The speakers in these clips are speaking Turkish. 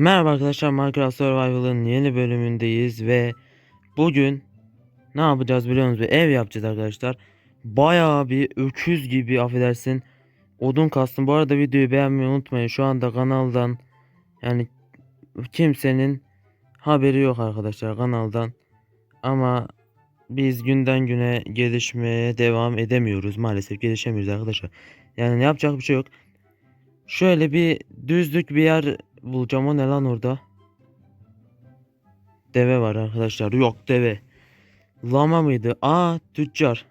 Merhaba arkadaşlar Minecraft Survival'ın yeni bölümündeyiz ve bugün ne yapacağız biliyor musunuz? Bir ev yapacağız arkadaşlar. Bayağı bir öküz gibi affedersin odun kastım. Bu arada videoyu beğenmeyi unutmayın. Şu anda kanaldan yani kimsenin haberi yok arkadaşlar kanaldan. Ama biz günden güne gelişmeye devam edemiyoruz. Maalesef gelişemiyoruz arkadaşlar. Yani yapacak bir şey yok. Şöyle bir düzlük bir yer bulacağım. O ne lan orada? Deve var arkadaşlar. Yok deve. Lama mıydı? Aa tüccar.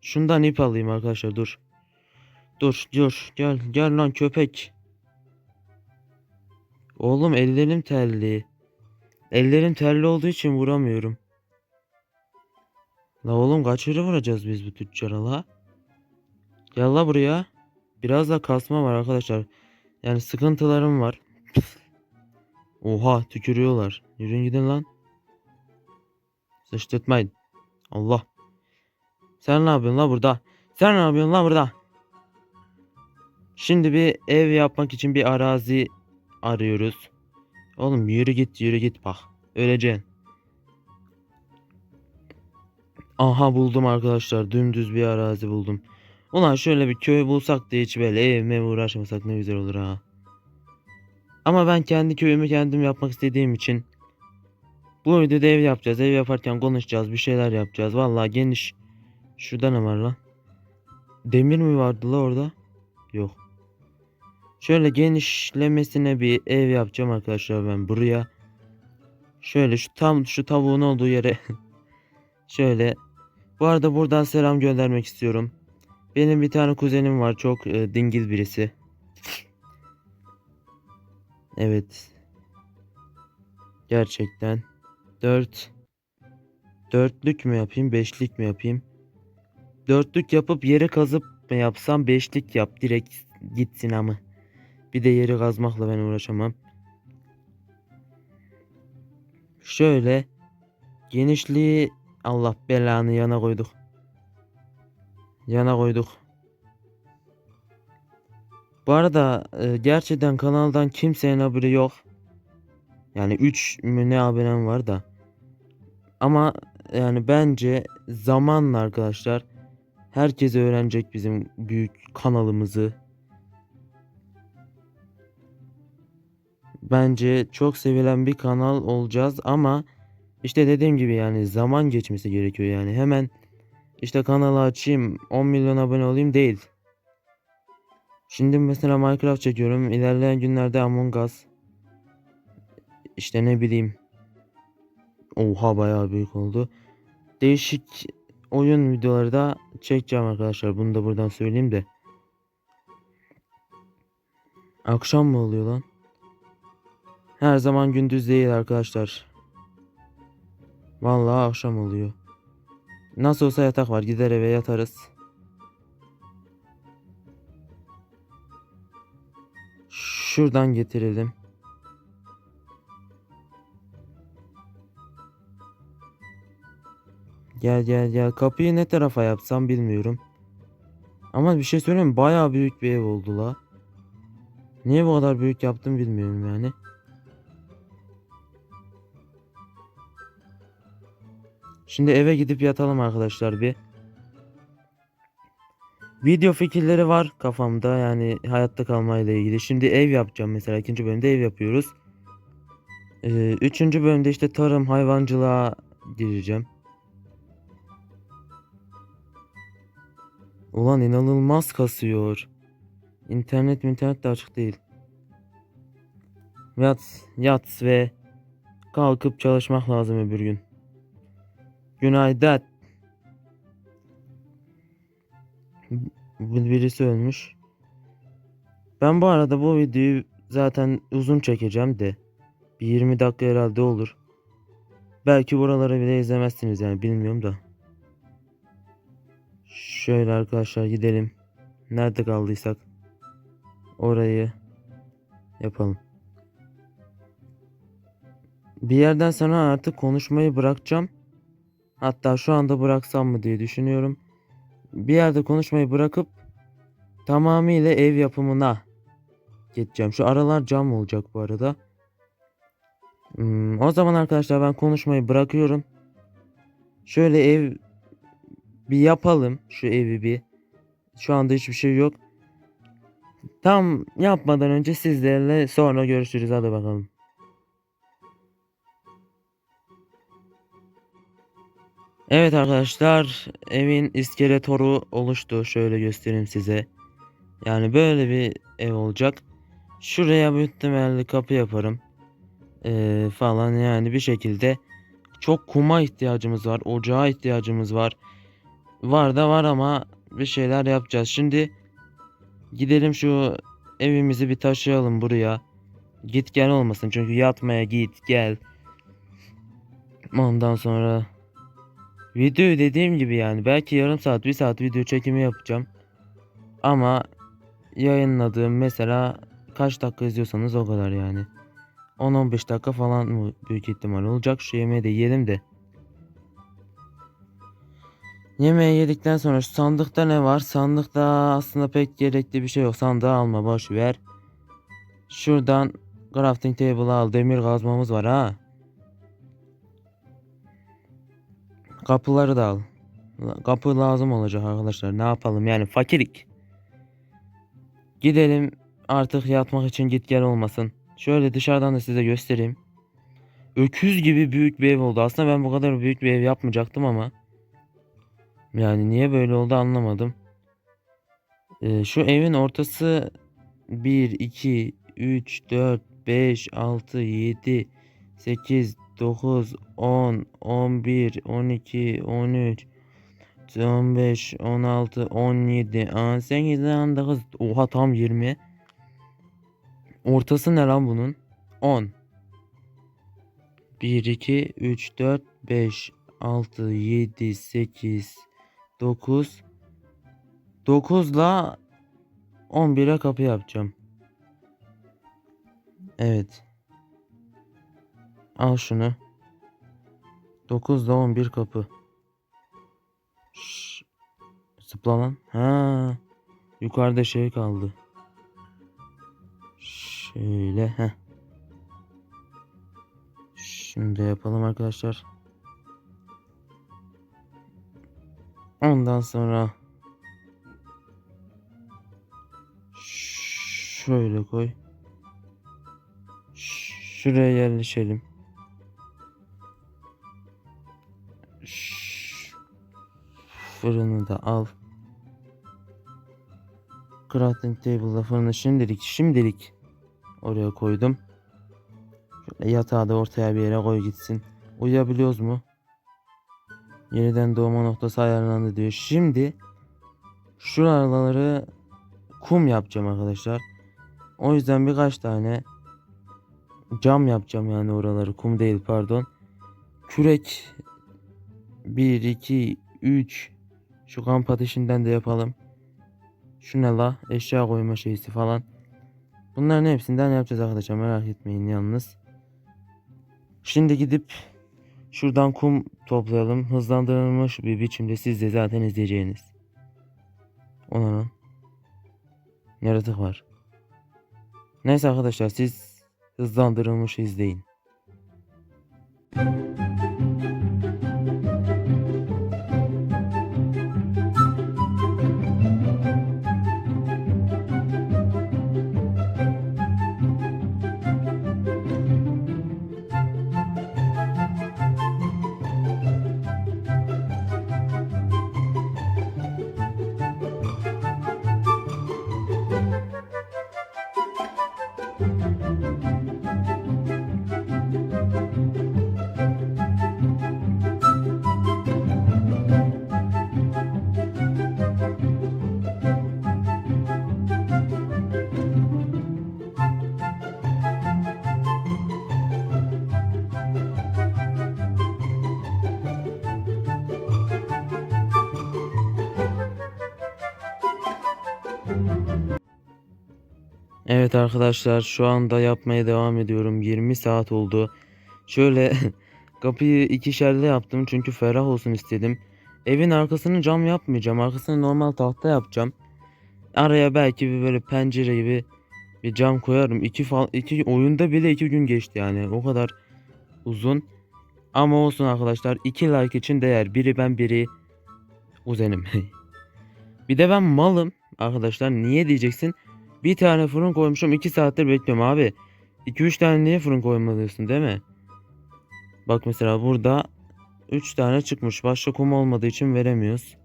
Şundan ip alayım arkadaşlar dur. Dur dur gel gel lan köpek. Oğlum ellerim terli. Ellerim terli olduğu için vuramıyorum. La oğlum kaç yere vuracağız biz bu tüccara la? Gel la buraya. Biraz da kasma var arkadaşlar. Yani sıkıntılarım var. Oha tükürüyorlar. Yürüyün gidin lan. Sıçtırtmayın. Allah. Sen ne yapıyorsun la burada? Sen ne yapıyorsun la burada? Şimdi bir ev yapmak için bir arazi arıyoruz. Oğlum yürü git yürü git bak. Öleceksin. Aha buldum arkadaşlar. Dümdüz bir arazi buldum. Ulan şöyle bir köy bulsak da hiç böyle evime uğraşmasak ne güzel olur ha. Ama ben kendi köyümü kendim yapmak istediğim için bu videoda ev yapacağız. Ev yaparken konuşacağız. Bir şeyler yapacağız. Vallahi geniş. Şurada ne var lan? Demir mi vardı la orada? Yok. Şöyle genişlemesine bir ev yapacağım arkadaşlar ben buraya. Şöyle şu tam şu tavuğun olduğu yere şöyle. Bu arada buradan selam göndermek istiyorum. Benim bir tane kuzenim var çok e, dingil birisi. Evet. Gerçekten. Dört. Dörtlük mü yapayım beşlik mi yapayım? Dörtlük yapıp yeri kazıp mı yapsam beşlik yap direkt gitsin ama. Bir de yeri kazmakla ben uğraşamam. Şöyle genişliği Allah belanı yana koyduk. Yana koyduk. Bu arada e, gerçekten kanaldan kimsenin haberi yok. Yani 3 mü ne abonem var da. Ama yani bence zamanla arkadaşlar herkes öğrenecek bizim büyük kanalımızı. Bence çok sevilen bir kanal olacağız ama işte dediğim gibi yani zaman geçmesi gerekiyor yani hemen işte kanalı açayım 10 milyon abone olayım değil. Şimdi mesela Minecraft çekiyorum. İlerleyen günlerde Among Us. İşte ne bileyim. Oha bayağı büyük oldu. Değişik oyun videoları da çekeceğim arkadaşlar. Bunu da buradan söyleyeyim de. Akşam mı oluyor lan? Her zaman gündüz değil arkadaşlar. Vallahi akşam oluyor. Nasıl olsa yatak var. Gider eve yatarız. Şuradan getirelim. Gel gel gel. Kapıyı ne tarafa yapsam bilmiyorum. Ama bir şey söyleyeyim mi? Bayağı büyük bir ev oldu la. Niye bu kadar büyük yaptım bilmiyorum yani. Şimdi eve gidip yatalım arkadaşlar bir. Video fikirleri var kafamda yani hayatta kalmayla ilgili. Şimdi ev yapacağım mesela ikinci bölümde ev yapıyoruz. Ee, üçüncü bölümde işte tarım hayvancılığa gireceğim. Ulan inanılmaz kasıyor. İnternet internet de açık değil. Yat, yat ve kalkıp çalışmak lazım öbür gün. Günaydın. Birisi ölmüş. Ben bu arada bu videoyu zaten uzun çekeceğim de. Bir 20 dakika herhalde olur. Belki buraları bile izlemezsiniz yani bilmiyorum da. Şöyle arkadaşlar gidelim. Nerede kaldıysak orayı yapalım. Bir yerden sonra artık konuşmayı bırakacağım. Hatta şu anda bıraksam mı diye düşünüyorum. Bir yerde konuşmayı bırakıp tamamıyla ev yapımına geçeceğim. Şu aralar cam olacak bu arada. Hmm, o zaman arkadaşlar ben konuşmayı bırakıyorum. Şöyle ev bir yapalım şu evi bir. Şu anda hiçbir şey yok. Tam yapmadan önce sizlerle sonra görüşürüz hadi bakalım. Evet arkadaşlar evin iskeletoru oluştu. Şöyle göstereyim size. Yani böyle bir ev olacak. Şuraya büyük ihtimalle kapı yaparım. Ee, falan yani bir şekilde. Çok kuma ihtiyacımız var. Ocağa ihtiyacımız var. Var da var ama bir şeyler yapacağız. Şimdi gidelim şu evimizi bir taşıyalım buraya. Git gel olmasın çünkü yatmaya git gel. Ondan sonra Videoyu dediğim gibi yani belki yarım saat bir saat video çekimi yapacağım. Ama yayınladığım mesela kaç dakika izliyorsanız o kadar yani. 10-15 dakika falan mı büyük ihtimal olacak. Şu yemeği de yiyelim de. Yemeği yedikten sonra şu sandıkta ne var? Sandıkta aslında pek gerekli bir şey yok. Sandığı alma boş ver. Şuradan crafting table al. Demir kazmamız var ha. Kapıları da al. Kapı lazım olacak arkadaşlar. Ne yapalım yani fakirlik. Gidelim artık yatmak için git gel olmasın. Şöyle dışarıdan da size göstereyim. Öküz gibi büyük bir ev oldu. Aslında ben bu kadar büyük bir ev yapmayacaktım ama. Yani niye böyle oldu anlamadım. Ee, şu evin ortası 1, 2, 3, 4, 5, 6, 7, 8, 9, 10, 11, 12, 13, 15, 16, 17, 18, 19. Oha tam 20. Ortası ne lan bunun? 10. 1, 2, 3, 4, 5, 6, 7, 8, 9. 9 la 11'e kapı yapacağım. Evet. Al şunu. 9 ile 11 kapı. Şşş. Zıpla lan. Ha. Yukarıda şey kaldı. Şöyle. Heh. Şimdi yapalım arkadaşlar. Ondan sonra şöyle koy. Şuraya yerleşelim. Fırını da al. Crafting table'da fırını şimdilik şimdilik oraya koydum. Şöyle yatağı da ortaya bir yere koy gitsin. Uyuyabiliyoruz mu? Yeniden doğma noktası ayarlandı diyor. Şimdi şuraları kum yapacağım arkadaşlar. O yüzden birkaç tane cam yapacağım yani oraları. Kum değil pardon. Kürek 1, 2, 3 şu kamp ateşinden de yapalım. Şu ne la? Eşya koyma şeysi falan. Bunların hepsinden yapacağız arkadaşlar merak etmeyin yalnız. Şimdi gidip şuradan kum toplayalım. Hızlandırılmış bir biçimde siz de zaten izleyeceğiniz. Onun yaratık var. Neyse arkadaşlar siz hızlandırılmış izleyin. Evet arkadaşlar şu anda yapmaya devam ediyorum. 20 saat oldu. Şöyle kapıyı ikişerli yaptım çünkü ferah olsun istedim. Evin arkasını cam yapmayacağım. Arkasını normal tahta yapacağım. Araya belki bir böyle pencere gibi bir cam koyarım. İki, fal iki oyunda bile iki gün geçti yani. O kadar uzun. Ama olsun arkadaşlar 2 like için değer. Biri ben biri uzenim. bir de ben malım arkadaşlar. Niye diyeceksin? Bir tane fırın koymuşum 2 saattir bekliyorum abi. 2-3 tane niye fırın koymalıyorsun değil mi? Bak mesela burada 3 tane çıkmış. Başka kum olmadığı için veremiyoruz.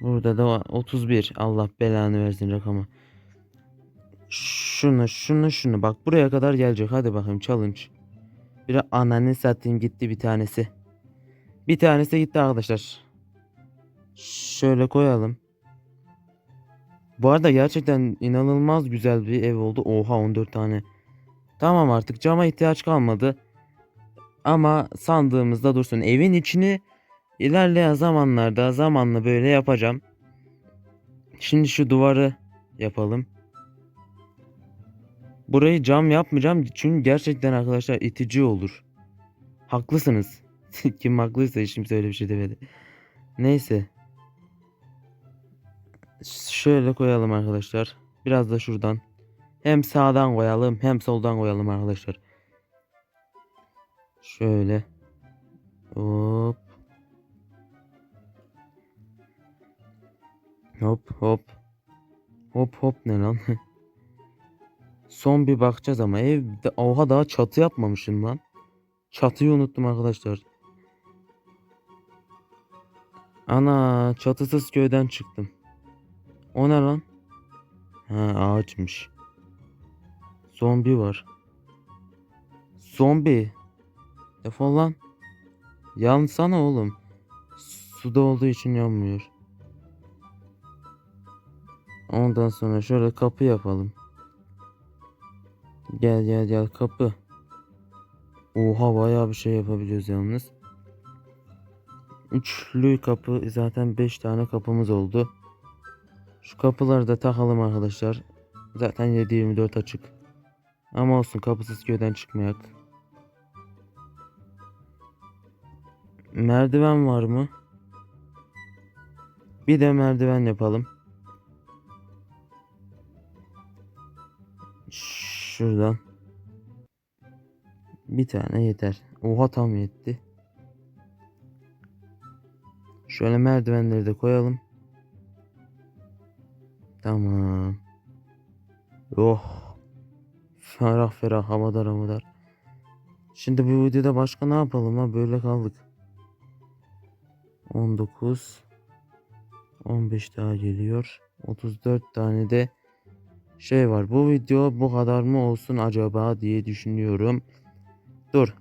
Burada da 31. Allah belanı versin rakamı. Şunu şunu şunu bak buraya kadar gelecek. Hadi bakayım challenge. Bir ananı satayım gitti bir tanesi. Bir tanesi gitti arkadaşlar. Şöyle koyalım. Bu arada gerçekten inanılmaz güzel bir ev oldu. Oha 14 tane. Tamam artık cama ihtiyaç kalmadı. Ama sandığımızda dursun. Evin içini ilerleyen zamanlarda zamanla böyle yapacağım. Şimdi şu duvarı yapalım. Burayı cam yapmayacağım çünkü gerçekten arkadaşlar itici olur. Haklısınız. Kim haklıysa hiç kimse öyle bir şey demedi. Neyse. Şöyle koyalım arkadaşlar. Biraz da şuradan. Hem sağdan koyalım hem soldan koyalım arkadaşlar. Şöyle. Hop. Hop hop. Hop hop ne lan? Son bir bakacağız ama evde oha daha çatı yapmamışım lan. Çatıyı unuttum arkadaşlar. Ana çatısız köyden çıktım. O ne lan? Ha ağaçmış. Zombi var. Zombi. Defol lan. Yansana oğlum. Suda olduğu için yanmıyor. Ondan sonra şöyle kapı yapalım. Gel gel gel kapı. Oha bayağı bir şey yapabiliyoruz yalnız. Üçlü kapı zaten 5 tane kapımız oldu. Şu kapıları da takalım arkadaşlar. Zaten 7-24 açık. Ama olsun kapısız köyden çıkmayak. Merdiven var mı? Bir de merdiven yapalım. Şuradan. Bir tane yeter. Oha tam yetti. Şöyle merdivenleri de koyalım. Tamam. Oh. Ferah ferah havadar havadar. Şimdi bu videoda başka ne yapalım ha böyle kaldık. 19 15 daha geliyor. 34 tane de şey var. Bu video bu kadar mı olsun acaba diye düşünüyorum. Dur.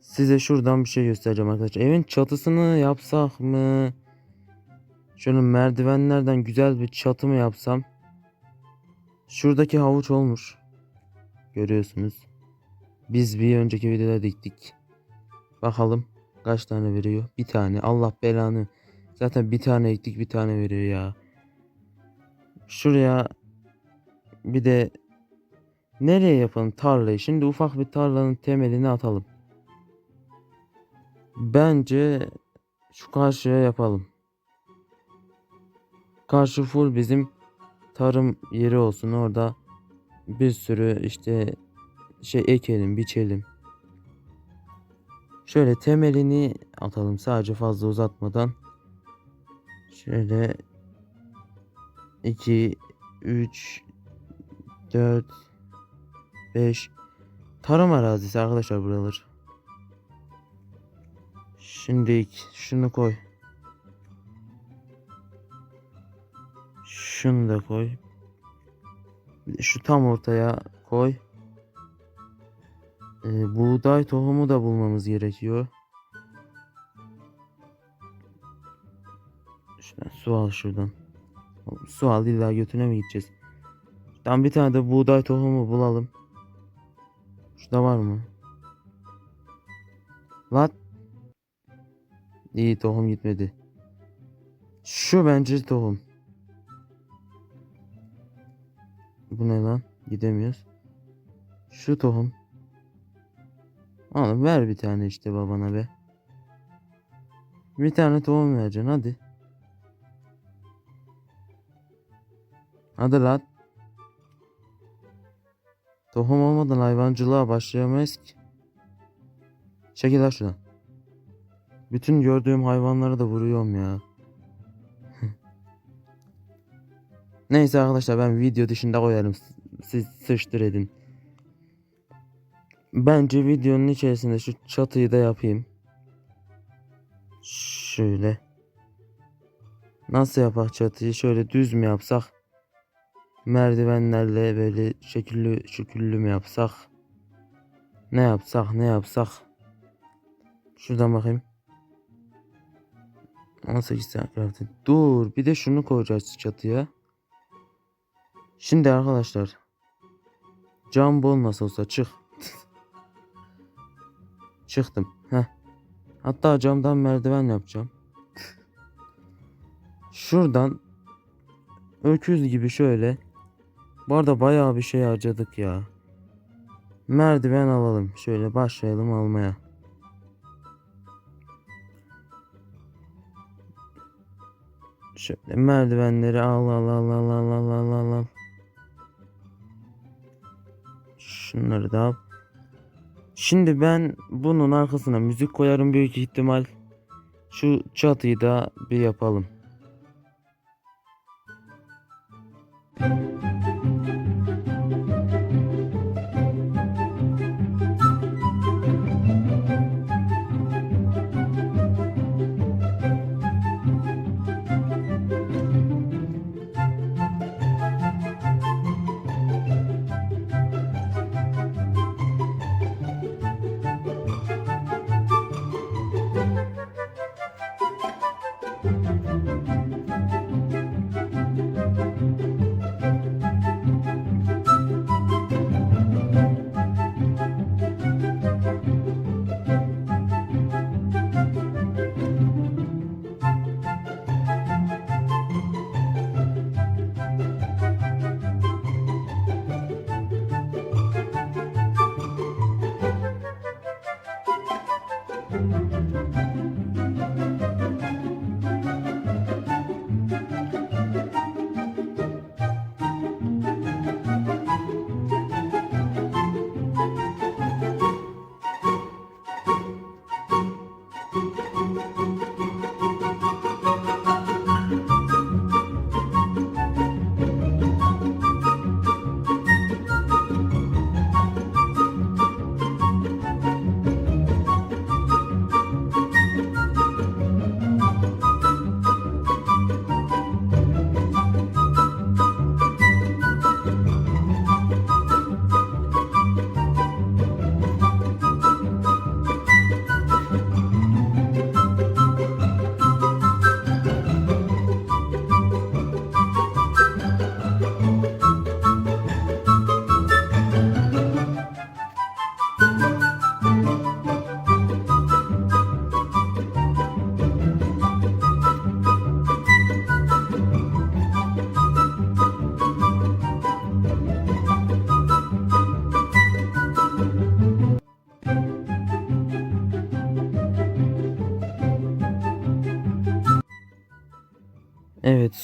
Size şuradan bir şey göstereceğim arkadaşlar. Evin çatısını yapsak mı? Şöyle merdivenlerden güzel bir çatı mı yapsam? Şuradaki havuç olmuş. Görüyorsunuz. Biz bir önceki videoda diktik. Bakalım kaç tane veriyor? Bir tane. Allah belanı. Zaten bir tane ektik bir tane veriyor ya. Şuraya bir de nereye yapalım tarlayı? Şimdi ufak bir tarlanın temelini atalım. Bence şu karşıya yapalım. Karşı full bizim tarım yeri olsun. Orada bir sürü işte şey ekelim, biçelim. Şöyle temelini atalım sadece fazla uzatmadan. Şöyle 2 3 4 5 tarım arazisi arkadaşlar buralar. Şimdi şunu koy. Şunu da koy. Şu tam ortaya koy. Ee, buğday tohumu da bulmamız gerekiyor. Şuradan su al şuradan. Su al illa götüne mi gideceğiz? Şuradan bir tane de buğday tohumu bulalım. Şurada var mı? Lan. İyi tohum gitmedi. Şu bence tohum. Bu ne lan? Gidemiyoruz. Şu tohum. Oğlum ver bir tane işte babana be. Bir tane tohum vereceksin hadi. Hadi lan. Tohum olmadan hayvancılığa başlayamayız ki. Çekil lan şuradan. Bütün gördüğüm hayvanları da vuruyorum ya. Neyse arkadaşlar ben video dışında koyarım. Siz sıçtır edin. Bence videonun içerisinde şu çatıyı da yapayım. Şöyle. Nasıl yapak çatıyı? Şöyle düz mü yapsak? Merdivenlerle böyle şekilli şüküllü mü yapsak? Ne yapsak ne yapsak? Şuradan bakayım. 18 tane crafting. Dur bir de şunu koyacağız çatıya. Şimdi arkadaşlar. Cam bol nasıl olsa çık. Çıktım. Heh. Hatta camdan merdiven yapacağım. Şuradan öküz gibi şöyle. Bu arada bayağı bir şey harcadık ya. Merdiven alalım. Şöyle başlayalım almaya. Şöyle merdivenleri al al al al al al al al Şunları da al. Şimdi ben bunun arkasına müzik koyarım büyük ihtimal. Şu çatıyı da bir yapalım. Evet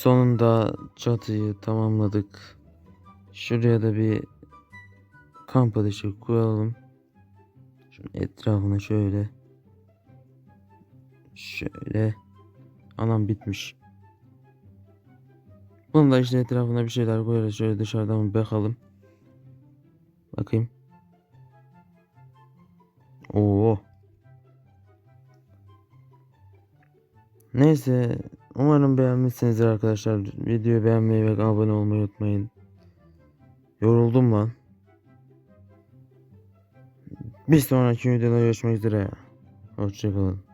sonunda çatıyı tamamladık. Şuraya da bir kamp ateşi koyalım. Şunun etrafına şöyle. Şöyle. Anam bitmiş. Bunun da işte etrafına bir şeyler koyarız. Şöyle dışarıdan bakalım. Bakayım. Oo. Neyse. Umarım beğenmişsinizdir arkadaşlar. Videoyu beğenmeyi ve abone olmayı unutmayın. Yoruldum lan. Bir sonraki videoda görüşmek üzere. Hoşçakalın.